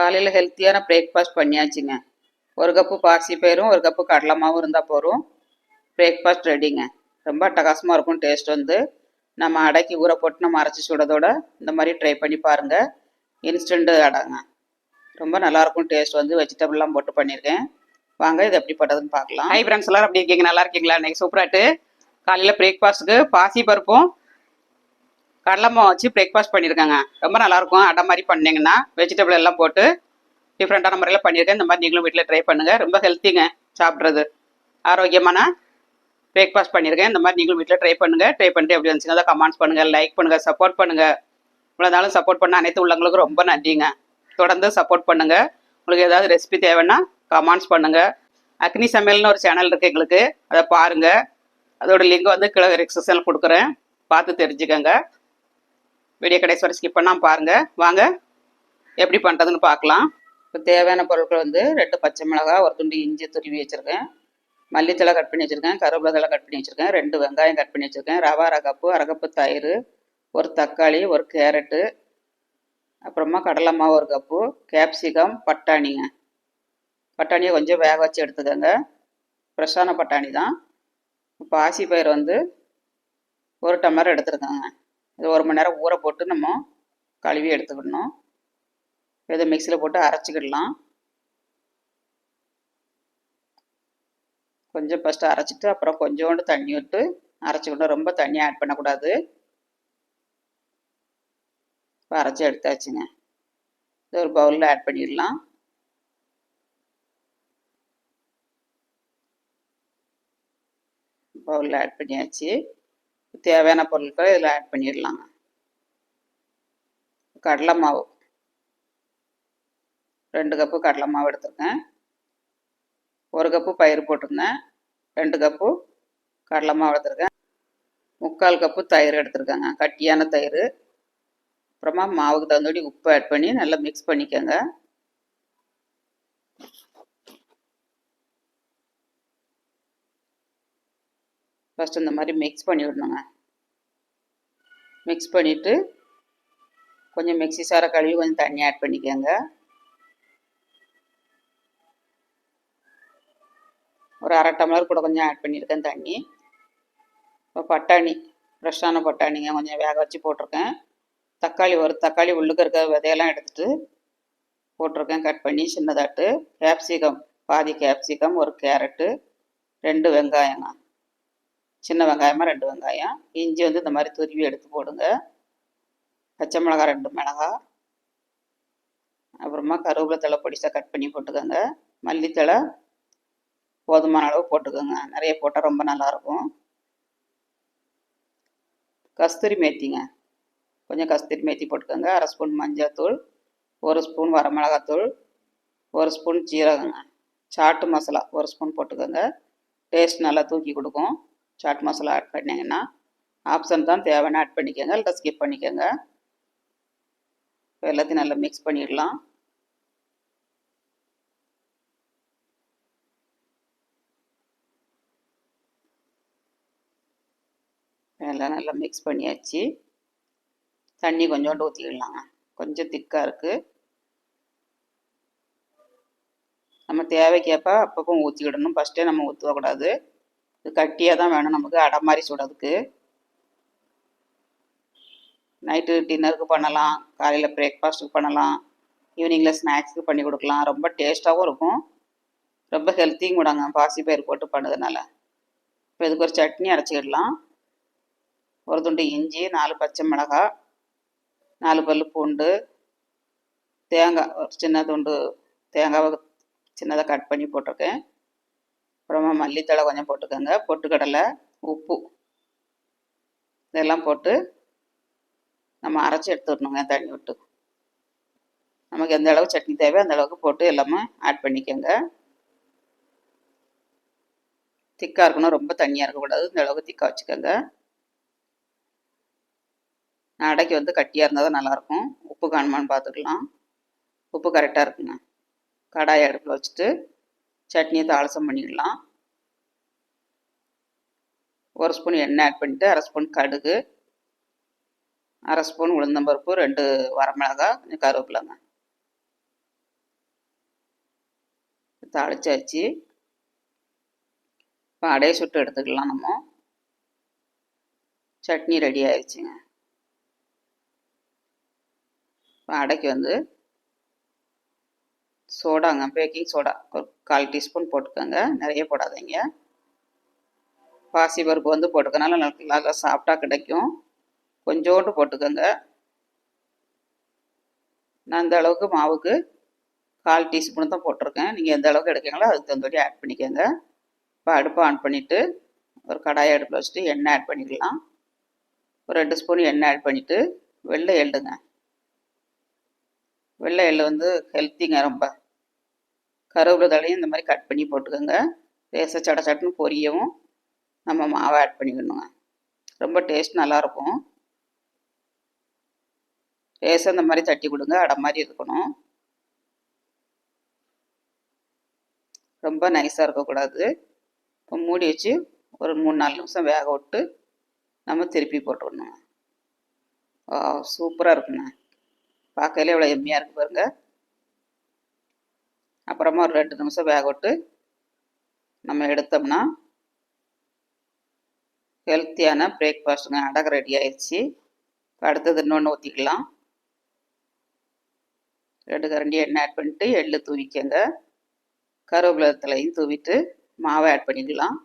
காலையில் ஹெல்த்தியான பிரேக்ஃபாஸ்ட் பண்ணியாச்சுங்க. ஒரு கப்பு பாசி பயிரும் ஒரு கப்பு கடலை மாவும் இருந்தால் போதும். பிரேக்ஃபாஸ்ட் ரெடிங்க ரொம்ப அட்டகாசமாக இருக்கும் டேஸ்ட் வந்து. நம்ம அடைக்கி ஊற போட்டு நம்ம அரைச்சி சுடதோட இந்த மாதிரி ட்ரை பண்ணி பாருங்கள் இன்ஸ்டண்ட்டு அடைங்க. ரொம்ப நல்லாயிருக்கும் டேஸ்ட் வந்து. வெஜிடபிள்லாம் போட்டு பண்ணியிருக்கேன் வாங்க இது எப்படி பட்டதுன்னு பார்க்கலாம். ஹை ஃப்ரெண்ட்ஸ் எல்லாரும் அப்படி இருக்கீங்க? நல்லா இருக்கீங்களா? இன்னைக்கு சூப்பராட்டு காலையில் பிரேக்ஃபாஸ்ட்டுக்கு பாசி பருப்பும் கடலமா வச்சு பிரேக்ஃபாஸ்ட் பண்ணியிருக்காங்க. ரொம்ப நல்லாயிருக்கும். அடை மாதிரி பண்ணிங்கன்னா வெஜிடபிள் எல்லாம் போட்டு டிஃப்ரெண்ட்டான முறையில் பண்ணியிருக்கேன். இந்த மாதிரி நீங்களும் வீட்டில் ட்ரை பண்ணுங்கள் ரொம்ப ஹெல்த்திங்க சாப்பிட்றது. ஆரோக்கியமான பிரேக்ஃபாஸ்ட் பண்ணியிருக்கேன். இந்த மாதிரி நீங்களும் வீட்டில் ட்ரை பண்ணுங்கள் ட்ரை பண்ணிட்டு எப்படி வந்துச்சுங்க அதை கமெண்ட்ஸ் பண்ணுங்கள் லைக் பண்ணுங்கள் சப்போர்ட் பண்ணுங்கள் இவ்வளோ நாளும் சப்போர்ட் பண்ண அனைத்து உள்ளவங்களுக்கும் ரொம்ப நன்றிங்க. தொடர்ந்து சப்போர்ட் பண்ணுங்கள் உங்களுக்கு ஏதாவது ரெசிபி தேவைன்னா கமெண்ட்ஸ் பண்ணுங்கள் அக்னி சமையல்னு ஒரு சேனல் இருக்குது எங்களுக்கு. அதை பாருங்கள் அதோட லிங்க் வந்து கிழக்கு எக்ஸசைல் கொடுக்குறேன். பார்த்து தெரிஞ்சுக்கோங்க. வீடியோ கடைசி வரை ஸ்கிப் பண்ணாமல் பாருங்கள் வாங்க. எப்படி பண்ணுறதுன்னு பார்க்கலாம். இப்போ தேவையான பொருட்கள் வந்து ரெண்டு பச்சை மிளகாய் ஒரு துண்டு இஞ்சி துருவி வச்சுருக்கேன். மல்லித்தலை கட் பண்ணி வச்சுருக்கேன். கருவேப்பிலை கட் பண்ணி வச்சுருக்கேன். ரெண்டு வெங்காயம் கட் பண்ணி வச்சுருக்கேன். ரவா அரை கப்பு தயிர் ஒரு தக்காளி ஒரு கேரட்டு அப்புறமா கடலை மாவு ஒரு கப்பு கேப்சிகம் பட்டாணிங்க பட்டாணியை கொஞ்சம் வேக வச்சு எடுத்துக்கோங்க. ஃப்ரெஷ்ஷான பட்டாணி தான். பாசி பயிர் வந்து ஒரு டம்ளர் எடுத்துருக்கோங்க. இது ஒரு மணி நேரம் ஊற போட்டு நம்ம கழுவி எடுத்துக்கிடணும் இதை மிக்சியில் போட்டு அரைச்சிக்கிடலாம். கொஞ்சம் ஃபஸ்ட்டு அரைச்சிட்டு அப்புறம் கொஞ்சோண்டு தண்ணி விட்டு அரைச்சிக்கணும். ரொம்ப தண்ணி ஆட் பண்ணக்கூடாது. இப்போ அரைச்சி எடுத்தாச்சுங்க. இது ஒரு பவுலில் ஆட் பண்ணிடலாம். பவுலில் ஆட் பண்ணியாச்சு. தேவையான பொருட்களை இதில் ஆட் பண்ணிடலாங்க. கடலை மாவு. ரெண்டு கப்பு கடலை மாவு எடுத்துருக்கேன். ஒரு கப்பு பயிர் போட்டிருந்தேன். ரெண்டு கப்பு கடலை மாவு எடுத்திருக்கேன். முக்கால் கப்பு தயிர் எடுத்திருக்கேங்க. கட்டியான தயிர். அப்புறமா மாவுக்கு தகுந்தபடி உப்பு ஆட் பண்ணி நல்லா மிக்ஸ் பண்ணிக்கோங்க. ஃபஸ்ட் இந்த மாதிரி மிக்ஸ் பண்ணி விடணுங்க மிக்ஸ் பண்ணிவிட்டு கொஞ்சம் மிக்ஸி சாரை கழுவி கொஞ்சம் தண்ணி ஆட் பண்ணிக்கோங்க. ஒரு அரை டம்ளர் கூட கொஞ்சம் ஆட் பண்ணியிருக்கேன் தண்ணி. இப்போ பட்டாணி ஃப்ரெஷ்ஷான பட்டாணிங்க கொஞ்சம் வேக வச்சு போட்டிருக்கேன். தக்காளி ஒரு தக்காளி உள்ளுக்கு இருக்க விதையெல்லாம் எடுத்துகிட்டு போட்டிருக்கேன் கட் பண்ணி சின்னதாட்டு. கேப்சிகம் பாதி கேப்சிகம் ஒரு கேரட்டு ரெண்டு வெங்காயங்க. சின்ன வெங்காயமாக ரெண்டு வெங்காயம். இஞ்சி வந்து இந்த மாதிரி துருவி எடுத்து போடுங்க. பச்சை மிளகா ரெண்டு மிளகா. அப்புறமா கருவேப்பிலை தலை பொடிசாக கட் பண்ணி போட்டுக்கோங்க. மல்லித்தலை போதுமான அளவு போட்டுக்கோங்க. நிறைய போட்டால் ரொம்ப நல்லாயிருக்கும் கஸ்தூரி மேத்திங்க. கொஞ்சம் கஸ்தூரி மேத்தி போட்டுக்கோங்க. அரை ஸ்பூன் மஞ்சள்தூள் ஒரு ஸ்பூன் வரமிளகாத்தூள் ஒரு ஸ்பூன் ஜீரகங்க. சாட்டு மசாலா ஒரு ஸ்பூன் போட்டுக்கோங்க. டேஸ்ட் நல்லா தூக்கி கொடுக்கும். சாட் மசாலா ஆட் பண்ணிங்கன்னா ஆப்ஷன் தான் தேவைன்னு ஆட் பண்ணிக்கோங்க இல்லை ஸ்கிப் பண்ணிக்கோங்க. எல்லாத்தையும் நல்லா மிக்ஸ் பண்ணிடலாம். எல்லாம் நல்லா மிக்ஸ் பண்ணியாச்சு. தண்ணி கொஞ்சோண்டு ஊற்றிக்கலாங்க கொஞ்சம் திக்காக இருக்குது நம்ம தேவைக்கேற்ப அப்பப்போ ஊற்றிக்கிடணும் ஃபஸ்ட்டே நம்ம ஊற்றக்கூடாது இது கட்டியாக தான் வேணும் நமக்கு அடை மாதிரி சுடதுக்கு நைட்டு டின்னருக்கு பண்ணலாம் காலையில் பிரேக்ஃபாஸ்ட்டுக்கு பண்ணலாம் ஈவினிங்கில் ஸ்நாக்ஸுக்கு பண்ணி கொடுக்கலாம். ரொம்ப டேஸ்ட்டாகவும் இருக்கும். ரொம்ப ஹெல்த்தியும் கூடாங்க பாசி பயிர் போட்டு பண்ணதுனால. இப்போ இதுக்கு ஒரு சட்னி அரைச்சிக்கிடலாம். ஒரு துண்டு இஞ்சி நாலு பச்சை மிளகாய் நாலு பல் பூண்டு தேங்காய் ஒரு சின்ன துண்டு தேங்காவை சின்னதாக கட் பண்ணி போட்டிருக்கேன். அப்புறமா மல்லித்தழை கொஞ்சம் போட்டுக்கோங்க. பொட்டுக்கடலை உப்பு இதெல்லாம் போட்டு நம்ம அரைச்சி எடுத்துடணுங்க தண்ணி விட்டு. நமக்கு எந்த அளவு சட்னி தேவையோ அந்த அளவுக்கு போட்டு எல்லாமே ஆட் பண்ணிக்கோங்க. திக்காக இருக்கணும் ரொம்ப தண்ணியாக இருக்கக்கூடாது. இந்த அளவுக்கு திக்காக வச்சுக்கோங்க. அடைக்கு வந்து கட்டியாக இருந்தால் தான் நல்லாயிருக்கும். உப்பு காணுமான்னு பார்த்துக்கலாம். உப்பு கரெக்டாக இருக்குங்க. கடாயை அடுப்பில் வச்சுட்டு சட்னியை தாளசம் பண்ணிடலாம். ஒரு ஸ்பூன் எண்ணெய் ஆட் பண்ணிவிட்டு அரை ஸ்பூன் கடுகு அரை ஸ்பூன் உளுந்தம்பருப்பு ரெண்டு வரமிளகாய் கொஞ்சம் கருவேப்பிலைங்க. தாளிச்சாச்சு. இப்போ அடைய சுட்டு எடுத்துக்கலாம் நம்ம. சட்னி ரெடி ஆயிடுச்சுங்க. இப்போ அடைக்கு வந்து சோடாங்க பேக்கிங் சோடா. ஒரு கால் டீஸ்பூன் போட்டுக்கோங்க. நிறைய போடாதீங்க. பாசி பருப்பு வந்து போட்டுக்கனால நல்லா நல்லா சாஃப்டாக கிடைக்கும். கொஞ்சோண்டு போட்டுக்கோங்க. நான் இந்த அளவுக்கு மாவுக்கு கால் டீஸ்பூன் தான் போட்டிருக்கேன். நீங்கள் எந்த அளவுக்கு எடுக்கீங்களோ அதுக்கு தகுந்தபடி ஆட் பண்ணிக்கோங்க. இப்போ அடுப்பை ஆன் பண்ணிவிட்டு ஒரு கடாயை அடுப்பில் வச்சுட்டு எண்ணெய் ஆட் பண்ணிக்கலாம். ஒரு ரெண்டு ஸ்பூன் எண்ணெய் ஆட் பண்ணிவிட்டு வெள்ளை எள்ளுங்க. வெள்ளை எள்ளு வந்து ஹெல்த்திங்க ரொம்ப. கருவேப்பிலை தழையும் இந்த மாதிரி கட் பண்ணி போட்டுக்கோங்க. லேசாக சட சட்டுன்னு பொரியவும் நம்ம மாவை ஆட் பண்ணிக்கணுங்க. ரொம்ப டேஸ்ட் நல்லாயிருக்கும். லேசாக இந்த மாதிரி தட்டி கொடுங்க. அடை மாதிரி இருக்கணும். ரொம்ப நைஸாக இருக்கக்கூடாது. இப்போ மூடி வச்சு ஒரு மூணு நாலு நிமிஷம் வேக விட்டு நம்ம திருப்பி போட்டுடணுங்க. சூப்பராக இருக்குங்க. பார்க்கல எவ்வளோ எம்மியாக இருக்கு பாருங்கள் அப்புறமா ஒரு ரெண்டு நிமிஷம் வேக விட்டு நம்ம எடுத்தோம்னா ஹெல்த்தியான பிரேக்ஃபாஸ்ட்டுங்க அடகு ரெடி ஆயிடுச்சு. அடுத்தது இன்னொன்று ஊற்றிக்கலாம் ரெண்டு கரண்டி எண்ணெய் ஆட் பண்ணிட்டு எள்ளு தூவிக்கங்க. கருவேப்பிலை தலையும் தூவிட்டு மாவை ஆட் பண்ணிக்கலாம்.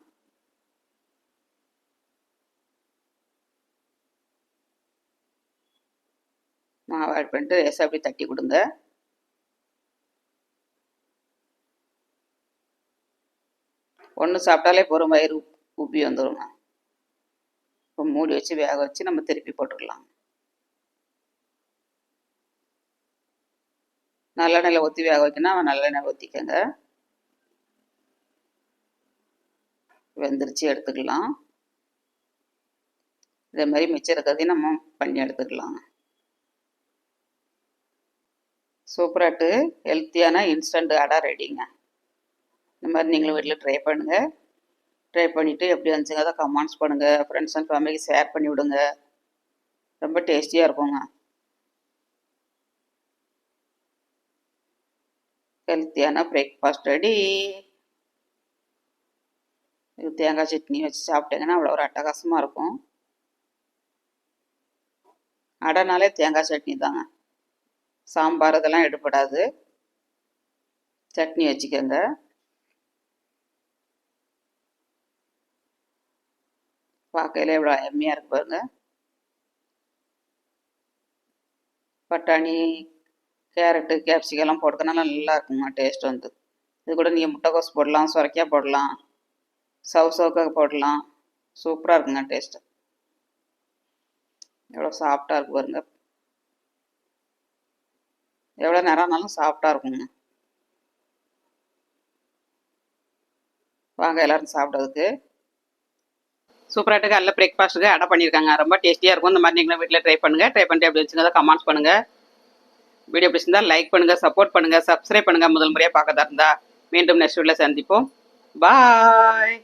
மாவை ஆட் பண்ணிட்டு லேசாக அப்படி தட்டி கொடுங்க. ஒன்று சாப்பிட்டாலே போகிற வயிறு உப்பி வந்துடுங்க இப்போ மூடி வச்சு வேக வச்சு நம்ம திருப்பி போட்டுக்கலாம். நல்லெண்ணெயில் ஊற்றி வேக வைக்கணும் நல்லெண்ணெய் ஊற்றிக்கங்க வெந்துருச்சு எடுத்துக்கலாம். இதே மாதிரி மிச்சம் இருக்கிறதையும் நம்ம பண்ணி எடுத்துக்கலாம். சூப்பராட்டு ஹெல்த்தியான இன்ஸ்டன்ட் அடை ரெடிங்க இந்த மாதிரி நீங்களும் வீட்டில் ட்ரை பண்ணுங்கள் ட்ரை பண்ணிவிட்டு எப்படி வந்துச்சுங்க அதை கமெண்ட்ஸ் பண்ணுங்கள் ஃப்ரெண்ட்ஸ் அண்ட் ஃபேமிலிக்கு ஷேர் பண்ணி விடுங்க. ரொம்ப டேஸ்டியாக இருக்குங்க. ஹெல்த்தியான பிரேக்ஃபாஸ்ட் ரெடி இது தேங்காய் சட்னி வச்சு சாப்பிட்டீங்கன்னா அவ்வளோ ஒரு அட்டகாசமாக இருக்கும். அடைனாலே தேங்காய் சட்னி தாங்க. சாம்பார் இதெல்லாம் எடுப்படாது சட்னி வச்சுக்கோங்க. பார்க்கையில எவ்வளோ எம்மையாக இருக்கு பாருங்க. பட்டாணி கேரட்டு கேப்சிகெல்லாம் போட்டுக்கனால நல்லா இருக்குங்க டேஸ்ட் வந்து. இது கூட நீங்கள் முட்டைக்கோஸ் போடலாம் சுரைக்காய் போடலாம் சவு சவுக்காக போடலாம். சூப்பராக இருக்குங்க டேஸ்ட்டு எவ்வளோ சாஃப்டாக இருக்கு பாருங்க. எவ்வளோ நேரம் ஆனாலும் சாஃப்டாக இருக்குங்க. வாங்க எல்லாரும் சாப்பிட்றதுக்கு சூப்பராட்டுக்கு நல்ல பிரேக்ஃபாஸ்ட்டுக்கு அடை பண்ணியிருக்காங்க ரொம்ப டேஸ்டியாக இருக்கும். இந்த மாதிரி நீங்களும் வீட்டில் ட்ரை பண்ணுங்கள் ட்ரை பண்ணிட்டு அப்படி வச்சுங்க கமெண்ட்ஸ் பண்ணுங்கள் வீடியோ பிடிச்சிருந்தா லைக் பண்ணுங்கள் சப்போர்ட் பண்ணுங்கள் சப்ஸ்கிரைப் பண்ணுங்கள் முதல் முறையாக பார்க்கறதா இருந்தால் மீண்டும் நெக்ஸ்ட் வீடியோவில் சந்திப்போம். பாய்